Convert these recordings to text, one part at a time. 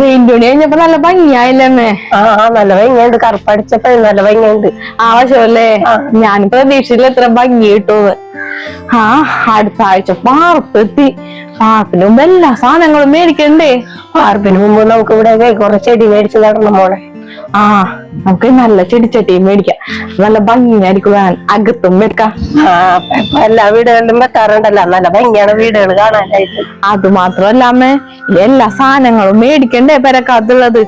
Paint പണി കഴിഞ്ഞപ്പോ നല്ല ഭംഗിയായില്ലേ അമ്മേ ആ നല്ല ഭംഗിയുണ്ട്. കറുപ്പടിച്ചപ്പോ നല്ല ഭംഗിയുണ്ട്. ആവശ്യമല്ലേ ഞാൻ പ്രതീക്ഷയിൽ എത്ര ഭംഗി കിട്ടുമെന്ന്. ആ അടുത്ത ആഴ്ച പാർപ്പെത്തി. പാർപ്പിന് മുമ്പ് എല്ലാ സാധനങ്ങളും മേടിക്കണ്ടേ? പാർപ്പിന് മുമ്പ് നമുക്ക് ഇവിടെ കുറെ ചെടി മേടിച്ച് നടണം മോളെ. ആ നമുക്ക് നല്ല ചെടിച്ചട്ടിയും മേടിക്കാം. നല്ല ഭംഗിയായിരിക്കും അകത്തും വെക്കാം. എല്ലാ വീടുകളിലും വെക്കാറുണ്ടല്ലോ. നല്ല ഭംഗിയാണ് വീടുകൾ കാണാനായിട്ട്. അത് മാത്രമല്ല അമ്മേ എല്ലാ സാധനങ്ങളും മേടിക്കണ്ടേ പെരക്കാത്തുള്ളത്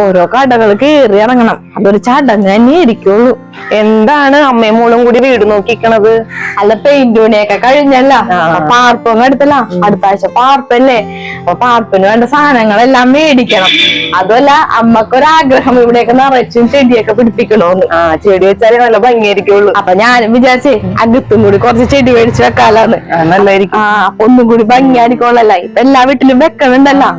ഓരോ കടകൾ കയറി ഇറങ്ങണം. അതൊരു ചടങ്ങ് തന്നെ ഇരിക്കുള്ളൂ എന്താണ് അമ്മയും മോളും കൂടി വീട് നോക്കിക്കണത്? അല്ല പെയിന്റ് പണിയൊക്കെ കഴിഞ്ഞല്ല. പാർപ്പങ്ങ് അടുത്തല്ല അടുത്ത ആഴ്ച പാർപ്പല്ലേ? അപ്പൊ പാർപ്പിന് വേണ്ട സാധനങ്ങളെല്ലാം മേടിക്കണം. അതുമല്ല അമ്മക്കൊരാഗ്രഹം ഇവിടെയൊക്കെ നിറച്ചും ചെടിയൊക്കെ പിടിപ്പിക്കണോന്ന്. ആ ചെടി വെച്ചാലേ നല്ല ഭംഗിയായിരിക്കുള്ളൂ. അപ്പൊ ഞാനും വിചാരിച്ചേ അകത്തും കൂടി കുറച്ച് ചെടി മേടിച്ച് വെക്കാലാന്ന്. ആ, ആ ഒന്നും കൂടി ഭംഗിയായിരിക്കുള്ളല്ല ഇപ്പൊ എല്ലാ വീട്ടിലും വെക്കണുണ്ടല്ലോ.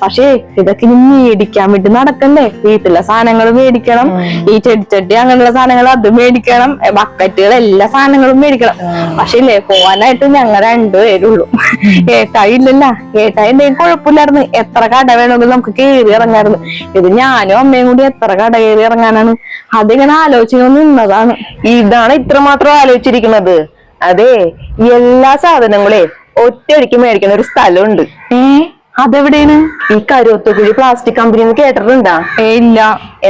പക്ഷേ ഇതൊക്കെ ഇനി മേടിക്കാൻ വേണ്ടി നടക്കണ്ടേ? വീട്ടിലെ സാധനങ്ങൾ മേടിക്കണം. ഈ ചെടിച്ചട്ടി അങ്ങനെയുള്ള സാധനങ്ങൾ അത് മേടിക്കണം. ബക്കറ്റുകൾ എല്ലാ സാധനങ്ങളും മേടിക്കണം. പക്ഷെ ഇല്ലേ പോവാനായിട്ട് ഞങ്ങൾ രണ്ടുപേരുള്ളൂ. ഏട്ടായി ഇല്ലല്ല ഏട്ടായി എന്തെങ്കിലും കുഴപ്പമില്ലായിരുന്നു. എത്ര കട വേണമെങ്കിലും നമുക്ക് കയറി ഇറങ്ങായിരുന്നു ഇത് ഞാനും അമ്മയും കൂടി എത്ര കട കയറി ഇറങ്ങാനാണ്? അതിങ്ങനെ ആലോചിച്ചു നിന്നതാണ്. ഇതാണ് ഇത്രമാത്രം ആലോചിച്ചിരിക്കുന്നത്. അതെ എല്ലാ സാധനങ്ങളെ ഒറ്റയടിക്ക് മേടിക്കുന്ന ഒരു സ്ഥലമുണ്ട്. ഏ അതെവിടെയാണ്? ഈ കരുവത്തുകുഴി പ്ലാസ്റ്റിക് കമ്പനി എന്ന് കേട്ടിട്ടുണ്ടാ? ഏ ഇല്ല.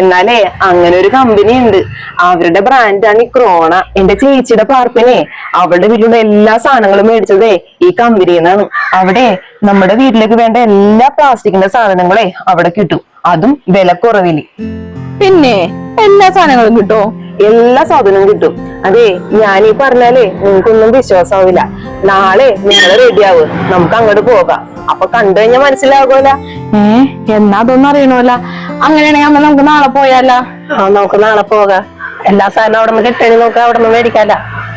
എന്നാലേ അങ്ങനെ ഒരു കമ്പനി ഉണ്ട്. അവരുടെ ബ്രാൻഡാണ് ഈ ക്രോണ എന്റെ ചേച്ചിയുടെ പാർപ്പിനെ അവരുടെ വീട്ടിലുള്ള എല്ലാ സാധനങ്ങളും മേടിച്ചതേ ഈ കമ്പനിയിൽ നിന്നാണ് അവിടെ നമ്മുടെ വീട്ടിലേക്ക് വേണ്ട എല്ലാ പ്ലാസ്റ്റിക്കിന്റെ സാധനങ്ങളെ അവിടെ കിട്ടും. അതും വിലക്കുറവിൽ പിന്നെ എല്ലാ സാധനങ്ങളും കിട്ടോ? എല്ലാ സാധനവും കിട്ടും. അതെ ഞാനീ പറഞ്ഞാലേ നിങ്ങൾക്കൊന്നും വിശ്വാസമാവില്ല നാളെ നിങ്ങൾ റെഡിയാവ് നമുക്ക് അങ്ങോട്ട് പോകാം. അപ്പൊ കണ്ടു കഴിഞ്ഞാൽ മനസ്സിലാകുമല്ല ഏ എന്നാ അതൊന്നും അറിയണമല്ല. അങ്ങനെയാണെങ്കിൽ അമ്മ നമുക്ക് നാളെ പോയാലോ? ആ നമുക്ക് നാളെ പോകാം. എല്ലാ സാധനവും അവിടെ നിന്ന് കിട്ടണി നമുക്ക് അവിടെ നിന്ന് മേടിക്കാല.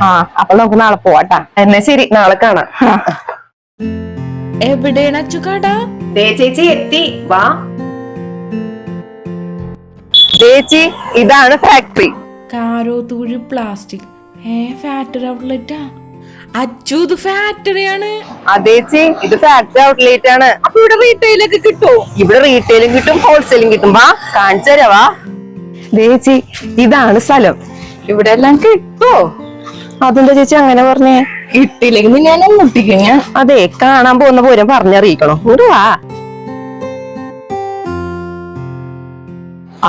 ആ അപ്പൊ നമുക്ക് നാളെ പോവാട്ടാ. എന്നെ ശരി നാളെ കാണാം. എവിടെയാണ് ചേച്ചി എത്തി. വാ. ചേച്ചി ഇതാണ് ഫാക്ടറി കാരോത്തൂഴി പ്ലാസ്റ്റിക് ഏ ഫാക്ടറി ഔട്ട്ലെറ്റാ അച്ചു ഇത് ഫാക്ടറിയാണ് അതേച്ചി ഇത് ഫാക്ടറി ഔട്ട്ലെറ്റ് ആണ്. അപ്പൊ ഇവിടെ റീറ്റെയിലൊക്കെ കിട്ടോ? ഇവിടെ റീറ്റെയിലും കിട്ടും ഹോൾസെയിലും കിട്ടും. വാ കാണിച്ചു തരാവാ ചേച്ചി ഇതാണ് സ്ഥലം. ഇവിടെ എല്ലാം കിട്ടോ? അതെന്താ ചേച്ചി അങ്ങനെ പറഞ്ഞേ? കിട്ടിയില്ലെങ്കിൽ ഞാൻ മുട്ടിക്കും ഞാൻ? അതെ കാണാൻ പോകുന്ന പോലും പറഞ്ഞറിയിക്കണം? ഒരു വാ.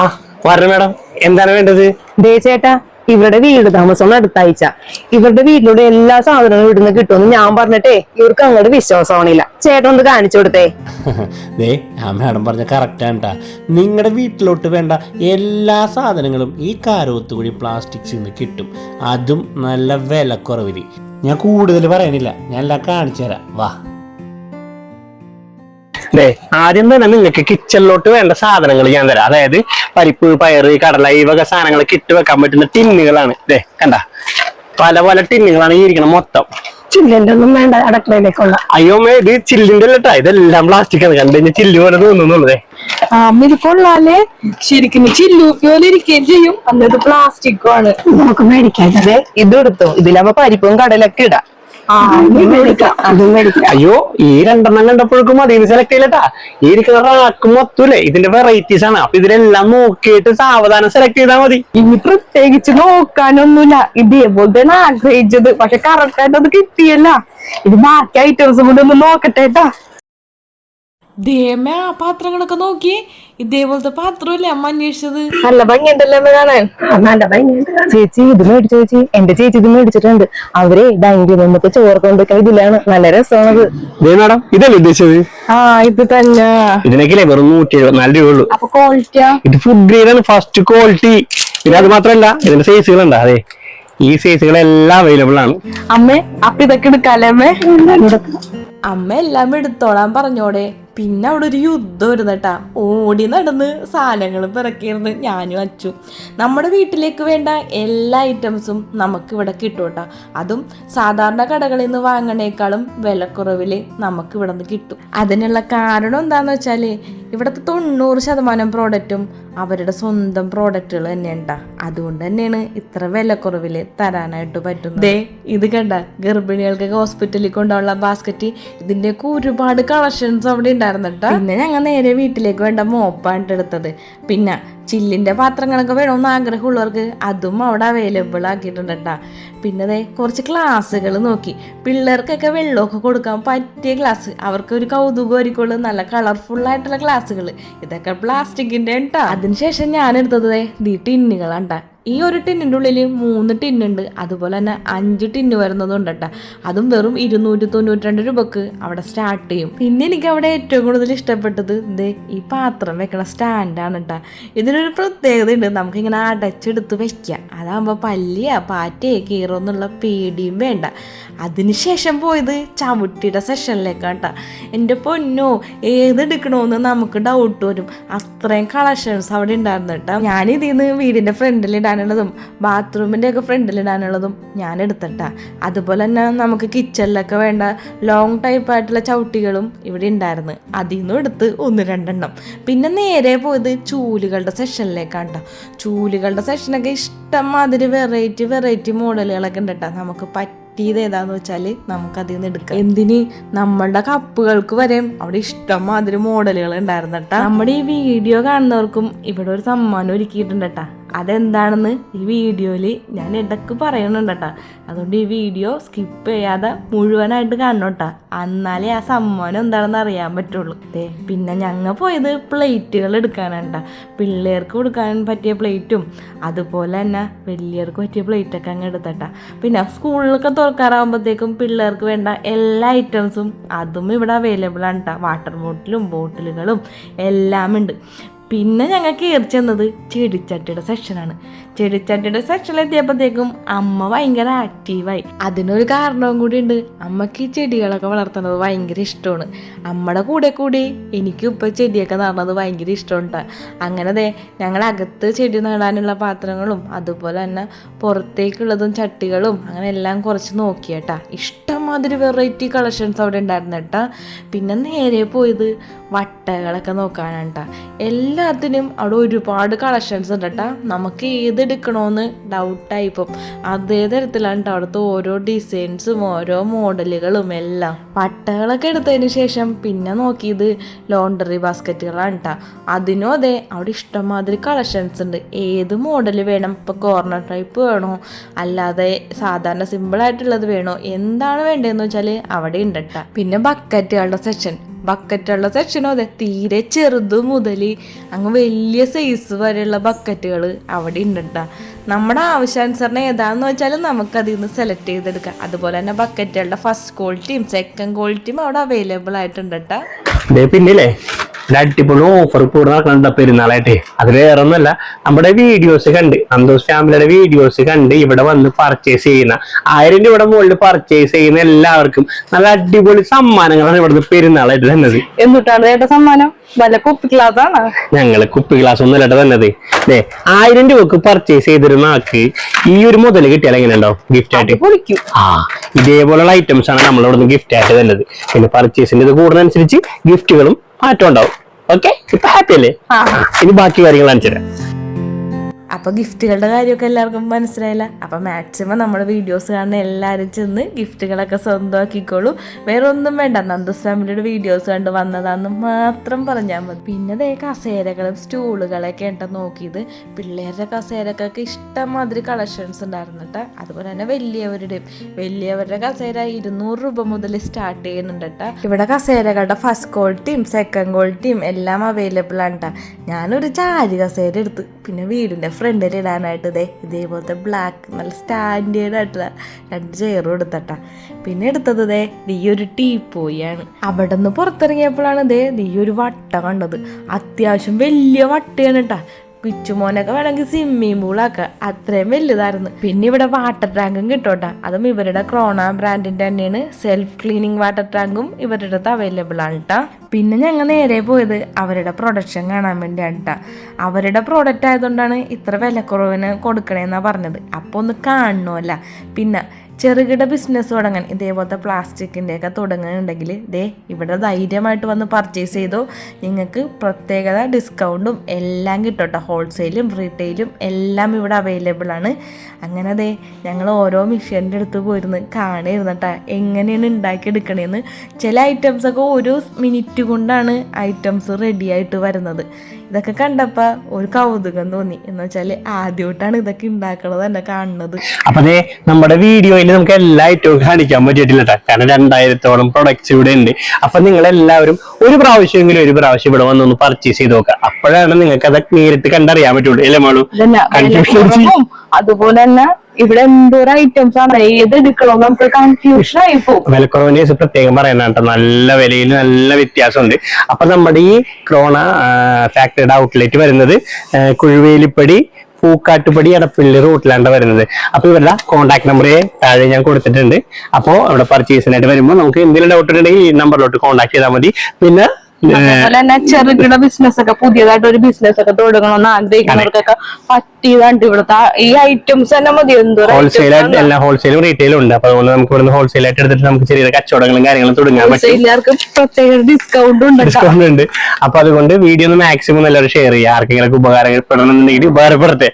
ആ പറഞ്ഞു മേഡം എന്താണ് വേണ്ടത്? ദേ ചേട്ടാ ഇവരുടെ വീട് താമസം അടുത്താഴ്ച. ഇവരുടെ വീട്ടിലൂടെ എല്ലാ സാധനങ്ങളും ഇവിടുന്ന് കിട്ടുമെന്ന് ഞാൻ പറഞ്ഞിട്ടേ ഇവർക്ക് അങ്ങോട്ട് വിശ്വാസമാണില്ല ചേട്ടൻ ഒന്ന് കാണിച്ചു കൊടുത്തേ. ദേ ആ മാഡം പറഞ്ഞ കറക്റ്റാണ് നിങ്ങളുടെ വീട്ടിലോട്ട് വേണ്ട എല്ലാ സാധനങ്ങളും ഈ കാരോത്തുകുഴി പ്ലാസ്റ്റിക്സിൽ നിന്ന് കിട്ടും. അതും നല്ല വിലക്കുറവിൽ ഞാൻ കൂടുതൽ പറയണില്ല. ഞാൻ എല്ലാം കാണിച്ചു തരാം. വാ. ദേ ആദ്യം തന്നെ നിങ്ങൾക്ക് കിച്ചണിലോട്ട് വേണ്ട സാധനങ്ങൾ ഞാൻ തരാം. അതായത് പരിപ്പ് പയറ് കടല ഈ വക സാധനങ്ങൾ കിട്ടി വെക്കാൻ പറ്റുന്ന ടിന്നുകളാണ്. ദേ കണ്ട. പല പല ടിന്നുകളാണ് ഈ ഇരിക്കണം മൊത്തം. ചില്ലിന്റെ ഒന്നും വേണ്ട അടക്കളയിലേക്കുള്ള. അയ്യോ മേ ഇത് ചില്ലിന്റെ അല്ലട്ടാ ഇതെല്ലാം പ്ലാസ്റ്റിക് ആണ്. കണ്ടു കഴിഞ്ഞാൽ ചില്ല് പോലെ തോന്നുന്നുള്ളതേ ഇത് കൊള്ളാലേ ശരിക്കും ചില്ലൂപ്പി പോലെ ഇരിക്കുകയും ചെയ്യും. അന്നത് പ്ലാസ്റ്റിക്കും ആണ്. നമുക്ക് മേടിക്കാൻ അതെ എടുത്തോ ഇതിലാവുമ്പോ പരിപ്പും കടലൊക്കെ ഇടാം. അയ്യോ ഈ രണ്ടെണ്ണം കണ്ടപ്പോഴേക്കും അതിന് സെലക്ട് ചെയ്യലട്ടാ. ഈ ഇരിക്കുന്ന റാക്ക് മൊത്തൂലേ ഇതിന്റെ വെറൈറ്റീസ് ആണ്. അപ്പൊ ഇതിലെല്ലാം നോക്കിയിട്ട് സാവധാനം സെലക്ട് ചെയ്താൽ മതി. ഇനി പ്രത്യേകിച്ച് നോക്കാനൊന്നുമില്ല. ഇതേപോലത്തെ ആഗ്രഹിച്ചത്. പക്ഷെ കറക്റ്റ് ആയിട്ട് അത് കിട്ടിയല്ല. ഇത് ബാക്കി ഐറ്റംസ് കൂടെ ഒന്ന് നോക്കട്ടെ ട്ടാ. ദേമ ആ പാത്രങ്ങളൊക്കെ നോക്കി. ഇതേപോലത്തെ പാത്രമല്ലേ അമ്മ അന്വേഷിച്ചത്? നല്ല ഭംഗിയുണ്ടല്ലോ അമ്മ കാണാൻ. നല്ല ഭംഗിയുണ്ട് ചേച്ചി ഇത് മേടിച്ചു ചേച്ചി? എന്റെ ചേച്ചി ഇത് മേടിച്ചിട്ടുണ്ട്. അവരെ ഡൈനിങ് റൂമൊക്കെ ചോറ് കൊണ്ടുവയ്ക്കാൻ ഇതിലാണ്. നല്ല രസമാണത്. ദേ മാഡം ഇതല്ലേ ഉദ്ദേശിച്ചത്? ആ ഇത് തന്നെ. ഇതിനൊക്കെ വെറും നൂറ്റി എഴുപത്തിനാല് രൂപയുള്ളൂ അപ്പൊ ക്വാളിറ്റിയാ ഇത് ഫുഡ് ഗ്രേഡ് ആണ് ഫസ്റ്റ് ക്വാളിറ്റി പിന്നെ അത് മാത്രമല്ല ഇതിന്റെ സൈസുകൾ ഉണ്ട് അതെ ഈ സൈസുകളെല്ലാം അവൈലബിൾ ആണ്. അമ്മേ അപ്പൊ ഇതൊക്കെ എടുക്കാല്ലേ അമ്മേ? അമ്മ എല്ലാം എടുത്തോളാൻ പറഞ്ഞോടെ. പിന്നെ അവിടെ ഒരു യുദ്ധം വരുന്നട്ടാ ഓടി നടന്ന് സാധനങ്ങൾ പിറക്കിയിരുന്ന് ഞാനും അച്ചു നമ്മുടെ വീട്ടിലേക്ക് വേണ്ട എല്ലാ ഐറ്റംസും നമുക്ക് ഇവിടെ കിട്ടും കേട്ടോ. അതും സാധാരണ കടകളിൽ നിന്ന് വാങ്ങണേക്കാളും വിലക്കുറവിൽ നമുക്ക് ഇവിടെ നിന്ന് കിട്ടും. അതിനുള്ള കാരണം എന്താണെന്ന് വെച്ചാൽ ഇവിടുത്തെ തൊണ്ണൂറ് ശതമാനം പ്രോഡക്റ്റും അവരുടെ സ്വന്തം പ്രോഡക്റ്റുകൾ തന്നെയുണ്ട. അതുകൊണ്ട് തന്നെയാണ് ഇത്ര വിലക്കുറവിൽ തരാനായിട്ട് പറ്റുന്നത്. ദേ ഇത് കണ്ട ഗർഭിണികൾക്ക് ഹോസ്പിറ്റലിൽ കൊണ്ടുള്ള ബാസ്ക്കറ്റ് ഇതിന്റെയൊക്കെ ഒരുപാട് കളക്ഷൻസ് അവിടെ ഉണ്ടായിരുന്നു കേട്ടോ പിന്നെ ഞങ്ങൾ നേരെ വീട്ടിലേക്ക് വേണ്ട മോപ്പാണ് എടുത്തത്. പിന്നെ ചില്ലിന്റെ പാത്രങ്ങളൊക്കെ വേണമെന്ന് ആഗ്രഹമുള്ളവർക്ക് അതും അവിടെ അവൈലബിൾ ആക്കിയിട്ടുണ്ട് കേട്ടോ പിന്നെ ദേ കുറച്ച് ക്ലാസ്സുകൾ നോക്കി. പിള്ളേർക്കൊക്കെ വെള്ളമൊക്കെ കൊടുക്കാൻ പറ്റിയ ക്ലാസ് അവർക്ക് ഒരു കൗതുകമായിരിക്കുള്ളൂ. നല്ല കളർഫുൾ ആയിട്ടുള്ള ക്ലാസ്സുകൾ ഇതൊക്കെ പ്ലാസ്റ്റിക്കിന്റെ കേട്ടോ അതിനുശേഷം ഞാൻ എടുത്തത് ദി ടിന്നുകളാണ്. ഈ ഒരു ടിന്നിന്റെ ഉള്ളിൽ മൂന്ന് ടിന്നുണ്ട്. അതുപോലെ തന്നെ അഞ്ച് ടിന്ന് വരുന്നതുണ്ട് കേട്ടോ അതും വെറും ഇരുന്നൂറ്റി തൊണ്ണൂറ്റി രണ്ട് രൂപക്ക് അവിടെ സ്റ്റാർട്ട് ചെയ്യും. പിന്നെ എനിക്ക് അവിടെ ഏറ്റവും കൂടുതൽ ഇഷ്ടപ്പെട്ടത് ദേ ഈ പാത്രം വെക്കണ സ്റ്റാൻഡാണ് കേട്ടോ ഇതിനൊരു പ്രത്യേകത ഉണ്ട് നമുക്കിങ്ങനെ അടച്ചെടുത്ത് വെക്കാം. അതാകുമ്പോൾ പല്ലിയ പാറ്റയെ കീറുമെന്നുള്ള പേടിയും വേണ്ട. അതിനുശേഷം പോയത് ചവിട്ടിയുടെ സെഷനിലേക്കാണ് കേട്ടോ എന്റെ പൊന്നോ ഏതെടുക്കണമെന്ന് നമുക്ക് ഡൗട്ട് വരും. അത്രയും കളക്ഷൻസ് അവിടെ ഉണ്ടായിരുന്നു കേട്ടോ നിന്ന് വീടിന്റെ ഫ്രണ്ടിൽ ഇടാനുള്ളതും ബാത്റൂമിന്റെ ഒക്കെ ഫ്രണ്ടിൽ ഇടാനുള്ളതും ഞാൻ എടുത്തിട്ടാ. അതുപോലെ തന്നെ നമുക്ക് കിച്ചണിലൊക്കെ വേണ്ട ലോങ് ടൈപ്പ് ആയിട്ടുള്ള ചവിട്ടികളും ഇവിടെ ഉണ്ടായിരുന്നു അതിൽ നിന്നും എടുത്ത് ഒന്ന് രണ്ടെണ്ണം. പിന്നെ നേരെ പോയത് ചൂലുകളുടെ സെഷനിലേക്കാണ് കേട്ടോ ചൂലുകളുടെ സെഷനൊക്കെ ഇഷ്ടംമാതിരി വെറൈറ്റി വെറൈറ്റി മോഡലുകളൊക്കെ ഉണ്ട് കേട്ടോ നമുക്ക് പറ്റിയത് ഏതാന്ന് വെച്ചാൽ നമുക്കതിൽ നിന്ന് എടുക്കാം. എന്തിന്? നമ്മളുടെ കപ്പുകൾക്ക് വരെ അവിടെ ഇഷ്ടംമാതിരി മോഡലുകൾ ഉണ്ടായിരുന്നു കേട്ടോ നമ്മുടെ ഈ വീഡിയോ കാണുന്നവർക്കും ഇവിടെ ഒരു സമ്മാനം ഒരുക്കിയിട്ടുണ്ട് കേട്ടോ അതെന്താണെന്ന് ഈ വീഡിയോയിൽ ഞാൻ ഇടയ്ക്ക് പറയുന്നുണ്ട് കേട്ടോ അതുകൊണ്ട് ഈ വീഡിയോ സ്കിപ്പ് ചെയ്യാതെ മുഴുവനായിട്ട് കാണണം കേട്ടോ എന്നാലേ ആ സമ്മാനം എന്താണെന്ന് അറിയാൻ പറ്റുള്ളൂ. പിന്നെ ഞങ്ങൾ പോയത് പ്ലേറ്റുകൾ എടുക്കാനാണ് കേട്ടോ പിള്ളേർക്ക് കൊടുക്കാൻ പറ്റിയ പ്ലേറ്റും അതുപോലെ തന്നെ വലിയവർക്ക് പറ്റിയ പ്ലേറ്റൊക്കെ അങ്ങ് എടുത്തട്ടാ. പിന്നെ സ്കൂളിലൊക്കെ തുറക്കാറാകുമ്പോഴത്തേക്കും പിള്ളേർക്ക് വേണ്ട എല്ലാ ഐറ്റംസും അതും ഇവിടെ അവൈലബിൾ ആണ് കേട്ടോ വാട്ടർ ബോട്ടിലും ബോട്ടിലുകളും എല്ലാം ഉണ്ട് പിന്നെ ഞങ്ങൾക്ക് കയറി ചെന്നത് ചെടിച്ചട്ടിയുടെ സെക്ഷനാണ് ചെടിച്ചട്ടിയുടെ സെക്ഷനിൽ എത്തിയപ്പോഴത്തേക്കും അമ്മ ഭയങ്കര ആക്റ്റീവായി അതിനൊരു കാരണവും കൂടി ഉണ്ട് അമ്മയ്ക്ക് ഈ ചെടികളൊക്കെ വളർത്തുന്നത് ഭയങ്കര ഇഷ്ടമാണ്. അമ്മയുടെ കൂടെ കൂടി എനിക്കും ഇപ്പോൾ ചെടിയൊക്കെ നടന്നത് ഭയങ്കര ഇഷ്ടമുണ്ട്. അങ്ങനെ ദേ ഞങ്ങൾ അകത്ത് ചെടി നടാനുള്ള പാത്രങ്ങളും അതുപോലെ തന്നെ പുറത്തേക്കുള്ളതും ചട്ടികളും അങ്ങനെ എല്ലാം കുറച്ച് നോക്കിയേട്ടാ. ഇഷ്ടംമാതിരി വെറൈറ്റി കളക്ഷൻസ് അവിടെ ഉണ്ടായിരുന്നു കേട്ടാ പിന്നെ നേരെ പോയത് വട്ടകളൊക്കെ നോക്കാനാണ് കേട്ടോ എല്ലാത്തിനും അവിടെ ഒരുപാട് കളക്ഷൻസ് ഉണ്ട് കേട്ടാ നമുക്ക് ഏതെടുക്കണമെന്ന് ഡൗട്ടായി ഇപ്പം അതേ തരത്തിലാണ് കേട്ടോ അവിടുത്തെ ഓരോ ഡിസൈൻസും ഓരോ മോഡലുകളും എല്ലാം. വട്ടകളൊക്കെ എടുത്തതിന് ശേഷം പിന്നെ നോക്കിയത് ലോണ്ടറി ബാസ്ക്കറ്റുകളാണ് കേട്ടോ അതിനും അതെ അവിടെ ഇഷ്ടംമാതിരി കളക്ഷൻസ് ഉണ്ട്. ഏത് മോഡൽ വേണം? ഇപ്പോൾ കോർണർ ടൈപ്പ് വേണോ? അല്ലാതെ സാധാരണ സിമ്പിളായിട്ടുള്ളത് വേണോ? എന്താണ് വേണ്ടതെന്ന് വെച്ചാൽ അവിടെ ഉണ്ട് കേട്ടോ പിന്നെ ബക്കറ്റുകളുടെ സെക്ഷൻ ബക്കറ്റുള്ള സെക്ഷനും അതെ തീരെ ചെറുത് മുതൽ അങ്ങ് വലിയ സൈസ് വരെയുള്ള ബക്കറ്റുകൾ അവിടെ ഉണ്ട് ട്ടാ. നമ്മുടെ ആവശ്യാനുസരണം ഏതാന്ന് വെച്ചാൽ നമുക്കതിൽ നിന്ന് സെലക്ട് ചെയ്തെടുക്കാം. അതുപോലെ തന്നെ ബക്കറ്റുകളുടെ ഫസ്റ്റ് ക്വാളിറ്റിയും സെക്കൻഡ് ക്വാളിറ്റിയും അവിടെ അവൈലബിൾ ആയിട്ടുണ്ട് കേട്ടോ ദേ ഒരു അടിപൊളി ഓഫർ ഇവിടെ നടക്കുന്നുണ്ട് പെരുന്നാളായിട്ട്. അത് വേറെ ഒന്നുമല്ല നമ്മുടെ വീഡിയോസ് കണ്ട്. സന്തോഷ് ഫാമിലിയുടെ വീഡിയോസ് കണ്ട് ഇവിടെ വന്ന് പർച്ചേസ് ചെയ്യുന്ന ആയിരം രൂപയുടെ മുകളിൽ പർച്ചേസ് ചെയ്യുന്ന എല്ലാവർക്കും നല്ല അടിപൊളി സമ്മാനങ്ങളാണ് ഇവിടുന്ന് പെരുന്നാളായിട്ട് തന്നത്. എന്നിട്ടാണ് ചേട്ടാ സമ്മാനം? വല്ല കുപ്പി ക്ലാസ് ആണ്? ഞങ്ങൾ കുപ്പി ഗ്ലാസ് ഒന്നും ഇല്ലാട്ട് തന്നത്. അതെ ആയിരം രൂപക്ക് പർച്ചേസ് ചെയ്തിരുന്ന ആൾക്ക് ഈ ഒരു മുതൽ കിട്ടിയാൽ എങ്ങനെ ഉണ്ടാവും ഗിഫ്റ്റ് ആയിട്ട്. പൊളിക്കും ആ ഇതേപോലുള്ള ഐറ്റംസ് ആണ് നമ്മൾ ഇവിടുന്ന് ഗിഫ്റ്റ് ആയിട്ട് തന്നത്. പിന്നെ പർച്ചേസിന്റെ ഇത് കൂടുന്നതനുസരിച്ച് ഗിഫ്റ്റുകളും മാറ്റം ഉണ്ടാവും. ഓക്കെ ഇപ്പൊ ഹാപ്പി അല്ലേ? ഇനി ബാക്കി കാര്യങ്ങൾ കാണിച്ചു തരാം അപ്പോൾ ഗിഫ്റ്റുകളുടെ കാര്യമൊക്കെ എല്ലാവർക്കും മനസ്സിലായില്ല. അപ്പോൾ മാക്സിമം നമ്മുടെ വീഡിയോസ് കാണുന്ന എല്ലാവരും ചെന്ന് ഗിഫ്റ്റുകളൊക്കെ സ്വന്തമാക്കിക്കോളൂ. വേറെ ഒന്നും വേണ്ട നന്ദസ് ഫാമിലിയുടെ വീഡിയോസ് കണ്ട് വന്നതാന്ന് മാത്രം പറഞ്ഞാൽ മതി. പിന്നെ ദേ കസേരകളും സ്റ്റൂളുകളൊക്കെ ഉണ്ടോ നോക്കിയത്. പിള്ളേരുടെ കസേരക്കൊക്കെ ഇഷ്ടംമാതിരി കളക്ഷൻസ് ഉണ്ടായിരുന്നു കേട്ടോ അതുപോലെ തന്നെ വലിയവരുടെയും. വലിയവരുടെ കസേര ഇരുന്നൂറ് രൂപ മുതൽ സ്റ്റാർട്ട് ചെയ്യുന്നുണ്ട് കേട്ടോ ഇവിടെ കസേരകളുടെ ഫസ്റ്റ് ക്വാളിറ്റിയും സെക്കൻഡ് ക്വാളിറ്റിയും എല്ലാം അവൈലബിൾ ആണ് കേട്ടോ ഞാനൊരു ചാരി കസേര എടുത്ത്. പിന്നെ വീടിന്റെ ഫ്രണ്ടിൽ ഇടാനായിട്ട് ദേ ഇതേപോലത്തെ ബ്ലാക്ക് നല്ല സ്റ്റാൻഡേർഡ് ആയിട്ടുള്ള രണ്ട് ചെയറും എടുത്തട്ടാ. പിന്നെ എടുത്തത് ദേ നീ ഒരു ടീ പോയാണ് അവിടെ നിന്ന് പുറത്തിറങ്ങിയപ്പോഴാണ് ദേ നീ ഒരു വട്ട കണ്ടത്. അത്യാവശ്യം വലിയ വട്ടയാണ് കേട്ടാ കിച്ചുമോനൊക്കെ വേണമെങ്കിൽ സ്വിമ്മിംഗ് പൂളാക്ക അത്രയും വലുതായിരുന്നു. പിന്നെ ഇവിടെ വാട്ടർ ടാങ്കും കിട്ടോട്ടാ. അതും ഇവരുടെ ക്രോണ ബ്രാൻഡിന്റെ തന്നെയാണ്. സെൽഫ് ക്ലീനിങ് വാട്ടർ ടാങ്കും ഇവരുടെ അടുത്ത് അവൈലബിൾ ആണ് കേട്ടോ പിന്നെ ഞങ്ങൾ നേരെ പോയത് അവരുടെ പ്രൊഡക്ഷൻ കാണാൻ വേണ്ടിയാണ് കേട്ടോ അവരുടെ പ്രോഡക്റ്റ് ആയതുകൊണ്ടാണ് ഇത്ര വിലക്കുറവിന് കൊടുക്കണേന്നാ പറഞ്ഞത്. അപ്പോൾ ഒന്ന് കാണണമല്ല പിന്നെ ചെറുകിട ബിസിനസ് തുടങ്ങാൻ ഇതേപോലത്തെ പ്ലാസ്റ്റിക്കിന്റെ ഒക്കെ തുടങ്ങുന്നുണ്ടെങ്കിൽ ദേ ഇവിടെ ധൈര്യമായിട്ട് വന്ന് പർച്ചേസ് ചെയ്തോ. നിങ്ങൾക്ക് പ്രത്യേകത ഡിസ്കൗണ്ടും എല്ലാം കിട്ടും കേട്ടോ ഹോൾസെയിലും റീറ്റെയിലും എല്ലാം ഇവിടെ അവൈലബിൾ ആണ്. അങ്ങനെ ദേ ഞങ്ങൾ ഓരോ മിഷീന്റെ അടുത്ത് പോയിരുന്ന് കാണുമായിരുന്നു കേട്ടോ എങ്ങനെയാണ് ഉണ്ടാക്കിയെടുക്കണേന്ന്. ചില ഐറ്റംസൊക്കെ ഒരു മിനിറ്റ് കൊണ്ടാണ് ഐറ്റംസ് റെഡിയായിട്ട് വരുന്നത്. ഇതൊക്കെ കണ്ടപ്പോൾ ഒരു കൗതുകം തോന്നി. എന്ന് വെച്ചാൽ ആദ്യമായിട്ടാണ് ഇതൊക്കെ ഉണ്ടാക്കണത് തന്നെ കാണുന്നത്. അപ്പൊ അതെ നമ്മുടെ വീഡിയോയിൽ നമുക്ക് എല്ലാ ഐറ്റവും കാണിക്കാൻ പറ്റിയിട്ടില്ല ട്ടോ. കാരണം രണ്ടായിരത്തോളം പ്രൊഡക്ട്സ് ഇവിടെ ഉണ്ട്. അപ്പൊ നിങ്ങൾ എല്ലാവരും ഒരു പ്രാവശ്യമെങ്കിലും ഒരു പ്രാവശ്യം ഇവിടെ വന്നൊന്ന് പർച്ചേസ് ചെയ്ത് നോക്കുക അപ്പോഴാണ് നിങ്ങൾക്ക് അത് നേരിട്ട് കണ്ടറിയാൻ പറ്റുള്ളൂ. അല്ലേ മാളു? അതുപോലെ തന്നെ ഇവിടെ എന്തോരം ഐറ്റംസ് ആണ്? ഏത് എടുക്കണം നമുക്ക് കൺഫ്യൂഷൻ ആയി പോകും. വിലക്കുറവിന്റെ കേസ് പ്രത്യേകം പറയാനാണ് ട്ടോ. നല്ല വിലയിൽ നല്ല വ്യത്യാസമുണ്ട്. അപ്പൊ നമ്മുടെ ഈ ക്രോണ ഫാക്ടറിയുടെ ഔട്ട്ലെറ്റ് വരുന്നത് കുഴുവേലിപ്പടി പൂക്കാട്ടുപടി എടപ്പള്ളി റൂട്ടിലാണ് വരുന്നത്. അപ്പൊ ഇവരുടെ കോൺടാക്ട് നമ്പർ താഴെ ഞാൻ കൊടുത്തിട്ടുണ്ട്. അപ്പോ അവിടെ പർച്ചേസിനായിട്ട് വരുമ്പോൾ നമുക്ക് എന്തെങ്കിലും ഡൗട്ട് ഉണ്ടെങ്കിൽ ഈ നമ്പറിലോട്ട് കോൺടാക്ട് ചെയ്താൽ മതി. പിന്നെ അതുപോലെ തന്നെ ചെറുകിട ബിസിനസ് ഒക്കെ പുതിയതായിട്ട് ഒരു ബിസിനസ് ഒക്കെ തുടങ്ങണമെന്ന് ആഗ്രഹിക്കുന്നവർക്കൊക്കെ പറ്റിയതാണ്ട് ഇവിടുത്തെ. ഈ ഐറ്റംസ് തന്നെ മതി എന്തോരം ഹോൾസെയിൽ ആയിട്ട് എല്ലാ ഹോൾസെയിലും റീറ്റെയിലും ഉണ്ട്. അപ്പൊ നമുക്ക് ഇവിടുന്ന് ഹോൾസെയിൽ ആയിട്ട് എടുത്തിട്ട് നമുക്ക് ചെറിയ കച്ചവടങ്ങളും കാര്യങ്ങളും തുടങ്ങാൻ പറ്റും. പ്രത്യേക ഡിസ്കൗണ്ട് ഉണ്ട് ഡിസ്കൗണ്ട് ഉണ്ട്. അപ്പൊ അതുകൊണ്ട് വീഡിയോ ഒന്ന് മാക്സിമം എല്ലാവരും ഷെയർ ചെയ്യുക. ആർക്കെങ്കിലും ഉപകാരപ്പെടണമെന്നുണ്ടെങ്കിൽ ഉപകാരപ്പെടട്ടെ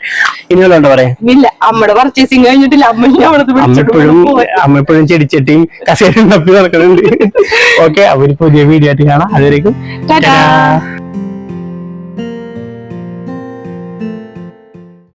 ഇനിയുള്ള പറയാം പറയാ ഇല്ല അമ്മയുടെ പർച്ചേസിങ് കഴിഞ്ഞിട്ടില്ല. അമ്മ ഇനി അവിടുത്തെ അമ്മ എപ്പോഴും അമ്മ എപ്പോഴും ചെടിച്ചട്ടിയും കസേരയും തപ്പി നടക്കുന്നുണ്ട്. ഓക്കെ അവർ പുതിയ വീഡിയോ ആയിട്ട് കാണാം. അതുവരേക്കും